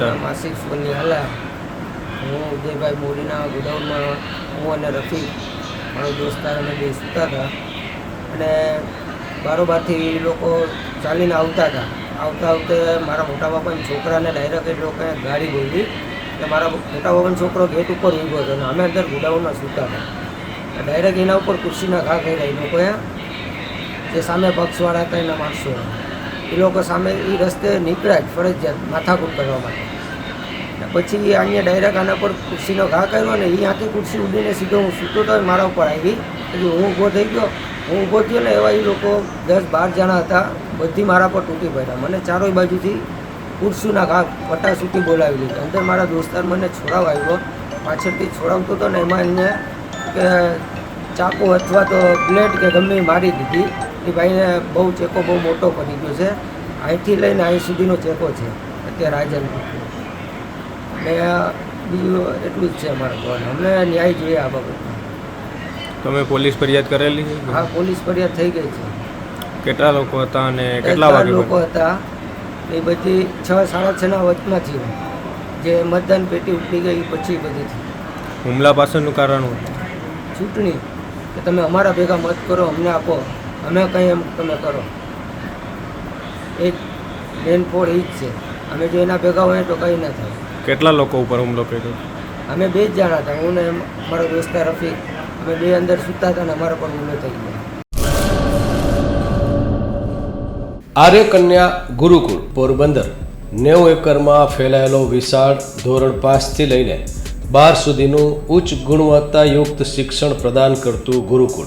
માસિક સ્કૂલની હાલા હું ઉદયભાઈ મોરીના ગોડાઉનમાં હું અને રફીક, મારો દોસ્તાર અમે બે સૂતા હતા. અને બારોબારથી લોકો ચાલીને આવતા હતા. આવતા આવતે મારા મોટા બાપાના છોકરાને ડાયરેક્ટ એ લોકોએ ગાડી બોલી કે મારા મોટા બાપાનો છોકરો ગેટ ઉપર ઊભો હતો અને અમે અંદર ગોડાઉનમાં સૂતા હતા. ડાયરેક્ટ એના ઉપર ખુરશીના ઘા કર્યા એ લોકોએ. જે સામે પક્ષવાળા હતા એના માણસો એ લોકો સામે એ રસ્તે નીકળ્યા જ ફરજિયાત માથાકૂટ કરવા માટે. પછી અહીંયા ડાયરેક્ટ આના પર ખુરશીનો ઘા કર્યો ને એ આખી ખુરશી ઉડીને સીધો હું સૂતો તો મારા ઉપર આવી. પછી હું ઊભો થઈ ગયો. હું ઊભો થયો ને એવા એ લોકો દસ બાર જણા હતા. બધી મારા પર તૂટી પડ્યા. મને ચારોય બાજુથી ખુરશીના ઘા પટા સૂટી બોલાવી લીધી. અંદર મારા દોસ્તાર મને છોડાવ આવ્યો. પાછળથી છોડાવતો હતો ને એમાં એમને કે ચાકુ અથવા તો બ્લેડ કે ગમે મારી દીધી. એ ભાઈને બહુ ચેકો બહુ મોટો બની ગયો છે. અહીંથી લઈને અહીં સુધીનો ચેકો છે અત્યારે હાજર અને બીજું એટલું જ છે અમારા ભવન અમને ન્યાય જોઈએ આ બાબતમાં તમે પોલીસ ફરિયાદ કરેલી છે? હા પોલીસ ફરિયાદ થઈ ગઈ છે. કેટલા લોકો હતા અને કેટલા વાગે લોકો હતા. એ બધી છ સાડા છના વચમાંથી જે મતદાન પેટી ઉપડી ગઈ પછી બધી. હુમલા પાછળનું કારણ ચૂંટણી કે તમે અમારા ભેગા મત કરો અમને આપો. અમે કંઈ એમ તમે કરો. એ મેન એ જ છે. અમે જો એના ભેગા હોય તો કંઈ ના થાય. કેટલા લોકો ઉપર હુમલો કર્યો? અમે બે જ જણા હતા. હું ને મારો દોસ્ત રફીક. અમે બે અંદર સૂતા હતા ને અમારા પર હુમલો થઈ ગયો. આર્ય કન્યા ગુરુકુળ પોરબંદર. નેવું એકરમાં ફેલાયેલો વિશાળ ધોરણ પાંચથી લઈને બાર સુધીનું ઉચ્ચ ગુણવત્તાયુક્ત શિક્ષણ પ્રદાન કરતું ગુરુકુળ.